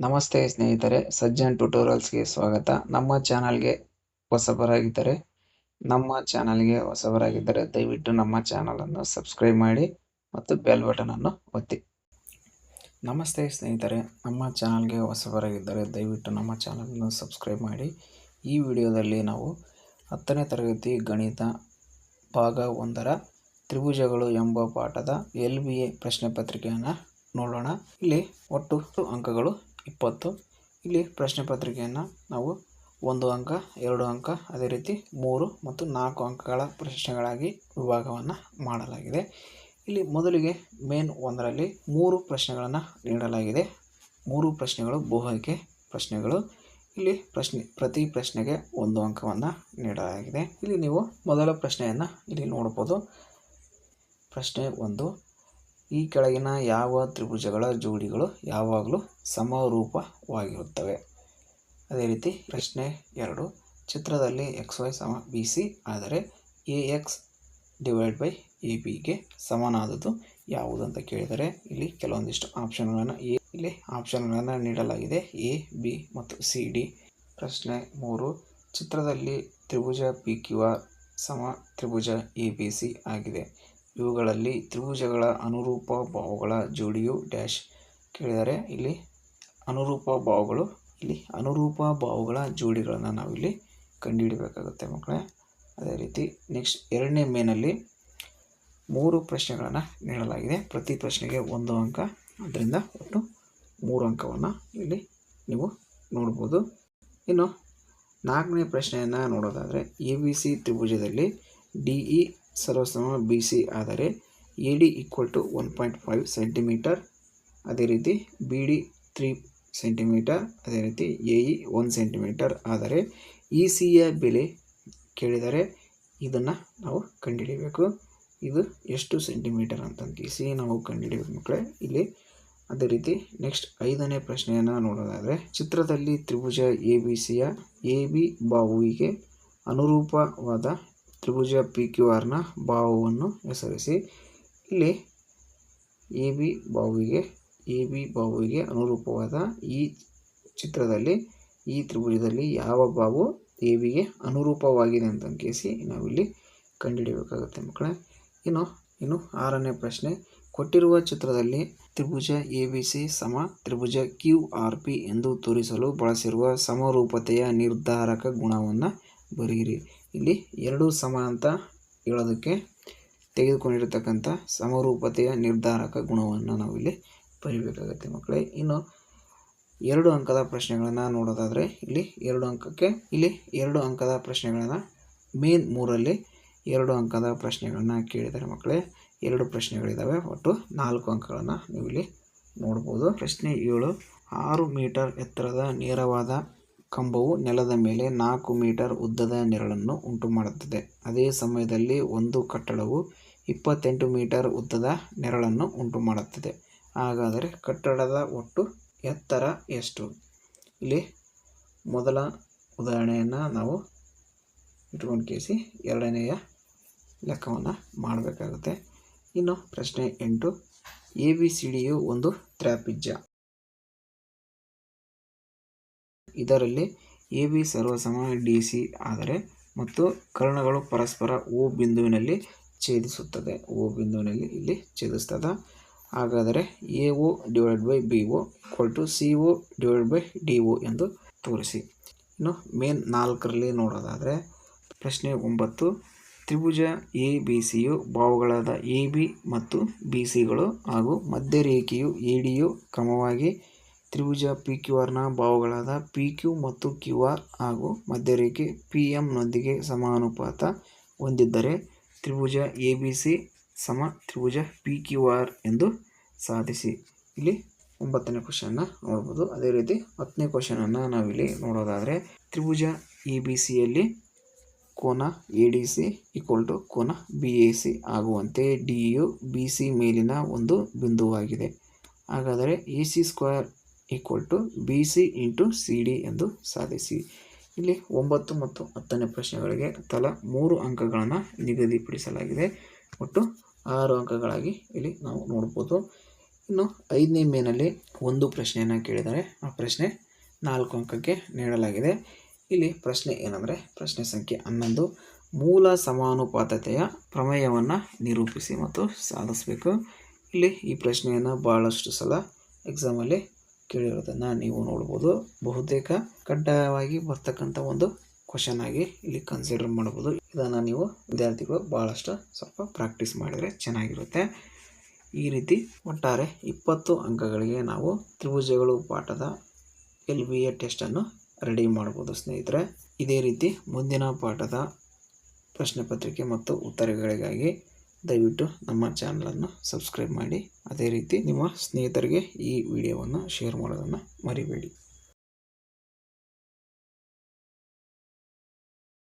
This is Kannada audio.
ನಮಸ್ತೆ ಸ್ನೇಹಿತರೆ, ಸಜ್ಜನ್ ಟ್ಯುಟೋರಿಯಲ್ಸ್ಗೆ ಸ್ವಾಗತ. ನಮ್ಮ ಚಾನಲ್ಗೆ ಹೊಸಬರಾಗಿದ್ದರೆ, ನಮ್ಮ ಚಾನಲ್ಗೆ ಹೊಸಬರಾಗಿದ್ದರೆ ದಯವಿಟ್ಟು ನಮ್ಮ ಚಾನಲನ್ನು ಸಬ್ಸ್ಕ್ರೈಬ್ ಮಾಡಿ ಮತ್ತು ಬೆಲ್ ಬಟನನ್ನು ಒತ್ತಿ. ನಮಸ್ತೆ ಸ್ನೇಹಿತರೆ, ನಮ್ಮ ಚಾನಲ್ಗೆ ಹೊಸಬರಾಗಿದ್ದರೆ ದಯವಿಟ್ಟು ನಮ್ಮ ಚಾನಲನ್ನು ಸಬ್ಸ್ಕ್ರೈಬ್ ಮಾಡಿ. ಈ ವಿಡಿಯೋದಲ್ಲಿ ನಾವು ಹತ್ತನೇ ತರಗತಿ ಗಣಿತ ಭಾಗ ಒಂದರ ತ್ರಿಭುಜಗಳು ಎಂಬ ಪಾಠದ ಎಲ್ ಬಿ ಎ ಪ್ರಶ್ನೆ ಪತ್ರಿಕೆಯನ್ನು ನೋಡೋಣ. ಇಲ್ಲಿ ಒಟ್ಟು ಅಂಕಗಳು ಇಪ್ಪತ್ತು. ಇಲ್ಲಿ ಪ್ರಶ್ನೆ ಪತ್ರಿಕೆಯನ್ನು ನಾವು ಒಂದು ಅಂಕ, ಎರಡು ಅಂಕ, ಅದೇ ರೀತಿ ಮೂರು ಮತ್ತು ನಾಲ್ಕು ಅಂಕಗಳ ಪ್ರಶ್ನೆಗಳಾಗಿ ವಿಭಾಗವನ್ನು ಮಾಡಲಾಗಿದೆ. ಇಲ್ಲಿ ಮೊದಲಿಗೆ ಮೇನ್ ಒಂದರಲ್ಲಿ ಮೂರು ಪ್ರಶ್ನೆಗಳನ್ನು ನೀಡಲಾಗಿದೆ. ಮೂರು ಪ್ರಶ್ನೆಗಳು ಬಹುಆಯ್ಕೆ ಪ್ರಶ್ನೆಗಳು. ಇಲ್ಲಿ ಪ್ರಶ್ನೆ, ಪ್ರತಿ ಪ್ರಶ್ನೆಗೆ ಒಂದು ಅಂಕವನ್ನು ನೀಡಲಾಗಿದೆ. ಇಲ್ಲಿ ನೀವು ಮೊದಲ ಪ್ರಶ್ನೆಯನ್ನು ಇಲ್ಲಿ ನೋಡ್ಬೋದು. ಪ್ರಶ್ನೆ ಒಂದು ಈ ಕೆಳಗಿನ ಯಾವ ತ್ರಿಭುಜಗಳ ಜೋಡಿಗಳು ಯಾವಾಗಲೂ ಸಮರೂಪವಾಗಿರುತ್ತವೆ? ಅದೇ ರೀತಿ ಪ್ರಶ್ನೆ ಎರಡು. ಚಿತ್ರದಲ್ಲಿ ಎಕ್ಸ್ ವೈ ಸಮ ಬಿ ಸಿ ಆದರೆ A X divide by A ಬಿಗೆ ಸಮನಾದದ್ದು ಯಾವುದು ಅಂತ ಕೇಳಿದರೆ ಇಲ್ಲಿ ಕೆಲವೊಂದಿಷ್ಟು ಆಪ್ಷನ್ಗಳನ್ನು ಎ, ಇಲ್ಲಿ ಆಪ್ಷನ್ಗಳನ್ನು ನೀಡಲಾಗಿದೆ ಎ, ಬಿ ಮತ್ತು ಸಿ, ಡಿ. ಪ್ರಶ್ನೆ ಮೂರು. ಚಿತ್ರದಲ್ಲಿ ತ್ರಿಭುಜ ಪಿ ಕ್ಯೂ ಆರ್ ಸಮ ತ್ರಿಭುಜ ಎ ಬಿ ಸಿ ಆಗಿದೆ. ಇವುಗಳಲ್ಲಿ ತ್ರಿಭುಜಗಳ ಅನುರೂಪ ಭಾವಗಳ ಜೋಡಿಯು ಡ್ಯಾಶ್ ಕೇಳಿದರೆ ಇಲ್ಲಿ ಅನುರೂಪ ಭಾವಗಳು ಇಲ್ಲಿ ಅನುರೂಪ ಭಾವಗಳ ಜೋಡಿಗಳನ್ನು ನಾವಿಲ್ಲಿ ಕಂಡುಹಿಡಬೇಕಾಗುತ್ತೆ ಮಕ್ಕಳೇ. ಅದೇ ರೀತಿ ನೆಕ್ಸ್ಟ್ ಎರಡನೇ ಮೇನಲ್ಲಿ ಮೂರು ಪ್ರಶ್ನೆಗಳನ್ನು ನೀಡಲಾಗಿದೆ. ಪ್ರತಿ ಪ್ರಶ್ನೆಗೆ ಒಂದು ಅಂಕ. ಅದರಿಂದ ಒಟ್ಟು ಮೂರು ಅಂಕವನ್ನು ಇಲ್ಲಿ ನೀವು ನೋಡ್ಬೋದು. ಇನ್ನು ನಾಲ್ಕನೇ ಪ್ರಶ್ನೆಯನ್ನು ನೋಡೋದಾದರೆ ಎ ಬಿ ಸಿ ತ್ರಿಭುಜದಲ್ಲಿ ಡಿ ಇ ಸರ್ವಸಮ ಬಿ ಸಿ ಆದರೆ A D equal to one point five centimetre ಅದೇ ರೀತಿ ಬಿ ಡಿ ತ್ರೀ ಸೆಂಟಿಮೀಟರ್ ಅದೇ ರೀತಿ ಎ ಇ ಒನ್ ಸೆಂಟಿಮೀಟರ್ ಆದರೆ ಇ ಸಿಯ ಬೆಲೆ ಕೇಳಿದರೆ ಇದನ್ನು ನಾವು ಕಂಡುಹಿಡಿಯಬೇಕು. ಇದು ಎಷ್ಟು ಸೆಂಟಿಮೀಟರ್ ಅಂತ ಸಿ ನಾವು ಕಂಡುಹಿಡಿಯಬೇಕು ಮಕ್ಕಳೇ. ಇಲ್ಲಿ ಅದೇ ರೀತಿ ನೆಕ್ಸ್ಟ್ ಐದನೇ ಪ್ರಶ್ನೆಯನ್ನು ನೋಡೋದಾದರೆ, ಚಿತ್ರದಲ್ಲಿ ತ್ರಿಭುಜ ಎ ಬಿ ಸಿಯ ಎ ಬಿ ಬಾಹುವಿಗೆ ಅನುರೂಪವಾದ ತ್ರಿಭುಜ ಪಿ ಕ್ಯೂ ಆರ್ನ ಬಾಹುವನ್ನು ಹೆಸರಿಸಿ. ಇಲ್ಲಿ ಎ ಬಿ ಬಾಹುವಿಗೆ ಎ ಬಿ ಬಾಹುವಿಗೆ ಅನುರೂಪವಾದ ಈ ಚಿತ್ರದಲ್ಲಿ, ಈ ತ್ರಿಭುಜದಲ್ಲಿ ಯಾವ ಬಾಹು ಎ ಬಿಗೆ ಅನುರೂಪವಾಗಿದೆ ಅಂತ ಕೇಸಿ ನಾವಿಲ್ಲಿ ಕಂಡುಹಿಡಿಯಬೇಕಾಗುತ್ತೆ ಮಕ್ಕಳೇ. ಇನ್ನು ಇನ್ನು ಆರನೇ ಪ್ರಶ್ನೆ. ಕೊಟ್ಟಿರುವ ಚಿತ್ರದಲ್ಲಿ ತ್ರಿಭುಜ ಎ ಬಿ ಸಿ ಸಮ ತ್ರಿಭುಜ ಕ್ಯೂ ಆರ್ ಪಿ ಎಂದು ತೋರಿಸಲು ಬಳಸಿರುವ ಸಮರೂಪತೆಯ ನಿರ್ಧಾರಕ ಗುಣವನ್ನು ಬರೆಯಿರಿ. ಇಲ್ಲಿ ಎರಡು ಸಮ ಅಂತ ಹೇಳೋದಕ್ಕೆ ತೆಗೆದುಕೊಂಡಿರತಕ್ಕಂಥ ಸಮರೂಪತೆಯ ನಿರ್ಧಾರಕ ಗುಣವನ್ನು ನಾವಿಲ್ಲಿ ಬರೀಬೇಕಾಗತ್ತೆ ಮಕ್ಕಳೇ. ಇನ್ನು ಎರಡು ಅಂಕದ ಪ್ರಶ್ನೆಗಳನ್ನು ನೋಡೋದಾದರೆ ಇಲ್ಲಿ ಎರಡು ಅಂಕಕ್ಕೆ ಇಲ್ಲಿ ಎರಡು ಅಂಕದ ಪ್ರಶ್ನೆಗಳನ್ನು ಮೇನ್ ಮೂರಲ್ಲಿ ಎರಡು ಅಂಕದ ಪ್ರಶ್ನೆಗಳನ್ನು ಕೇಳಿದ್ದಾರೆ ಮಕ್ಕಳೇ ಎರಡು ಪ್ರಶ್ನೆಗಳಿದ್ದಾವೆ ಒಟ್ಟು ನಾಲ್ಕು ಅಂಕಗಳನ್ನು ನೀವು ಇಲ್ಲಿ ನೋಡ್ಬೋದು. ಪ್ರಶ್ನೆ ಏಳು, ಆರು ಮೀಟರ್ ಎತ್ತರದ ನೇರವಾದ ಕಂಬವು ನೆಲದ ಮೇಲೆ ನಾಲ್ಕು ಮೀಟರ್ ಉದ್ದದ ನೆರಳನ್ನು ಉಂಟುಮಾಡುತ್ತದೆ. ಅದೇ ಸಮಯದಲ್ಲಿ ಒಂದು ಕಟ್ಟಡವು ಇಪ್ಪತ್ತೆಂಟು ಮೀಟರ್ ಉದ್ದದ ನೆರಳನ್ನು ಉಂಟುಮಾಡುತ್ತದೆ. ಹಾಗಾದರೆ ಕಟ್ಟಡದ ಒಟ್ಟು ಎತ್ತರ ಎಷ್ಟು? ಇಲ್ಲಿ ಮೊದಲ ಉದಾಹರಣೆಯನ್ನು ನಾವು ಇಟ್ಕೊಂಡು ಕೇಸಿ ಎರಡನೆಯ ಲೆಕ್ಕವನ್ನು ಮಾಡಬೇಕಾಗುತ್ತೆ. ಇನ್ನು ಪ್ರಶ್ನೆ ಎಂಟು ಎ ಬಿ ಸಿ ಡಿಯು ಒಂದು ತ್ರಾಪಿಜ್ಯ ಇದರಲ್ಲಿ ಎ ಬಿ ಸರ್ವಸಮ ಡಿ ಸಿ ಆದರೆ ಮತ್ತು ಕರ್ಣಗಳು ಪರಸ್ಪರ ಓ ಬಿಂದುವಿನಲ್ಲಿ ಛೇದಿಸುತ್ತದೆ. ಓ ಬಿಂದುವಿನಲ್ಲಿ ಇಲ್ಲಿ ಛೇದಿಸ್ತದೆ. ಹಾಗಾದರೆ A O divide by B O equal to C O divide by D O ಎಂದು ತೋರಿಸಿ. ಇನ್ನು ಮೇನ್ ನಾಲ್ಕರಲ್ಲಿ ನೋಡೋದಾದರೆ ಪ್ರಶ್ನೆ ಒಂಬತ್ತು. ತ್ರಿಭುಜ ಎ ಬಿ ಸಿಯು ಬಾವುಗಳಾದ ಎ ಬಿ ಮತ್ತು ಬಿ ಸಿಗಳು ಹಾಗೂ ಮಧ್ಯರೇಖೆಯು ಎ ಡಿಯು ಕ್ರಮವಾಗಿ ತ್ರಿಭುಜ ಪಿ ಕ್ಯೂ ಆರ್ನ ಭಾವಗಳಾದ ಪಿ ಕ್ಯೂ ಮತ್ತು ಕ್ಯೂ ಆರ್ ಹಾಗೂ ಮಧ್ಯರೇಖೆ ಪಿ ಎಂನೊಂದಿಗೆ ಸಮಾನುಪಾತ ಹೊಂದಿದ್ದರೆ ತ್ರಿಭುಜ ಎ ಬಿ ಸಿ ಸಮ ತ್ರಿಭುಜ ಪಿ ಕ್ಯೂ ಆರ್ ಎಂದು ಸಾಧಿಸಿ. ಇಲ್ಲಿ ಒಂಬತ್ತನೇ ಕ್ವಶನ್ನ ನೋಡ್ಬೋದು. ಅದೇ ರೀತಿ ಹತ್ತನೇ ಕ್ವಶನನ್ನು ನಾವಿಲ್ಲಿ ನೋಡೋದಾದರೆ ತ್ರಿಭುಜ ಎ ಬಿ ಸಿಯಲ್ಲಿ ಕೋನ A D C equal to ಕೋನ ಬಿ ಎ ಸಿ ಆಗುವಂತೆ ಡಿ ಯು ಬಿ ಸಿ ಮೇಲಿನ ಒಂದು ಬಿಂದುವಾಗಿದೆ. ಹಾಗಾದರೆ A C square equal to B C into C D ಎಂದು ಸಾಧಿಸಿ. ಇಲ್ಲಿ ಒಂಬತ್ತು ಮತ್ತು ಹತ್ತನೇ ಪ್ರಶ್ನೆಗಳಿಗೆ ತಲಾ ಮೂರು ಅಂಕಗಳನ್ನು ನಿಗದಿಪಡಿಸಲಾಗಿದೆ. ಒಟ್ಟು ಆರು ಅಂಕಗಳಾಗಿ ಇಲ್ಲಿ ನಾವು ನೋಡ್ಬೋದು. ಇನ್ನು ಐದನೇ ಮೇನಲ್ಲಿ ಒಂದು ಪ್ರಶ್ನೆಯನ್ನು ಕೇಳಿದರೆ ಆ ಪ್ರಶ್ನೆ ನಾಲ್ಕು ಅಂಕಕ್ಕೆ ನೀಡಲಾಗಿದೆ. ಇಲ್ಲಿ ಪ್ರಶ್ನೆ ಏನಂದರೆ, ಪ್ರಶ್ನೆ ಸಂಖ್ಯೆ ಹನ್ನೊಂದು. ಮೂಲ ಸಮಾನುಪಾತತೆಯ ಪ್ರಮೇಯವನ್ನು ನಿರೂಪಿಸಿ ಮತ್ತು ಸಾಧಿಸಬೇಕು. ಇಲ್ಲಿ ಈ ಪ್ರಶ್ನೆಯನ್ನು ಭಾಳಷ್ಟು ಸಲ ಎಕ್ಸಾಮಲ್ಲಿ ಕೇಳಿರೋದನ್ನು ನೀವು ನೋಡ್ಬೋದು. ಬಹುತೇಕ ಕಡ್ಡಾಯವಾಗಿ ಬರ್ತಕ್ಕಂಥ ಒಂದು ಕ್ವಶನ್ ಆಗಿ ಇಲ್ಲಿ ಕನ್ಸಿಡರ್ ಮಾಡ್ಬೋದು. ಇದನ್ನು ನೀವು ವಿದ್ಯಾರ್ಥಿಗಳು ಭಾಳಷ್ಟು ಸ್ವಲ್ಪ ಪ್ರಾಕ್ಟೀಸ್ ಮಾಡಿದರೆ ಚೆನ್ನಾಗಿರುತ್ತೆ. ಈ ರೀತಿ ಒಟ್ಟಾರೆ ಇಪ್ಪತ್ತು ಅಂಕಗಳಿಗೆ ನಾವು ತ್ರಿಭುಜಗಳು ಪಾಠದ ಎಲ್ ಬಿ ಎ ಟೆಸ್ಟನ್ನು ರೆಡಿ ಮಾಡ್ಬೋದು ಸ್ನೇಹಿತರೆ. ಇದೇ ರೀತಿ ಮುಂದಿನ ಪಾಠದ ಪ್ರಶ್ನೆ ಪತ್ರಿಕೆ ಮತ್ತು ಉತ್ತರಗಳಿಗಾಗಿ ದಯವಿಟ್ಟು ನಮ್ಮ ಚಾನಲನ್ನು ಸಬ್ಸ್ಕ್ರೈಬ್ ಮಾಡಿ. ಅದೇ ರೀತಿ ನಿಮ್ಮ ಸ್ನೇಹಿತರಿಗೆ ಈ ವಿಡಿಯೋವನ್ನು ಶೇರ್ ಮಾಡೋದನ್ನು ಮರಿಬೇಡಿ.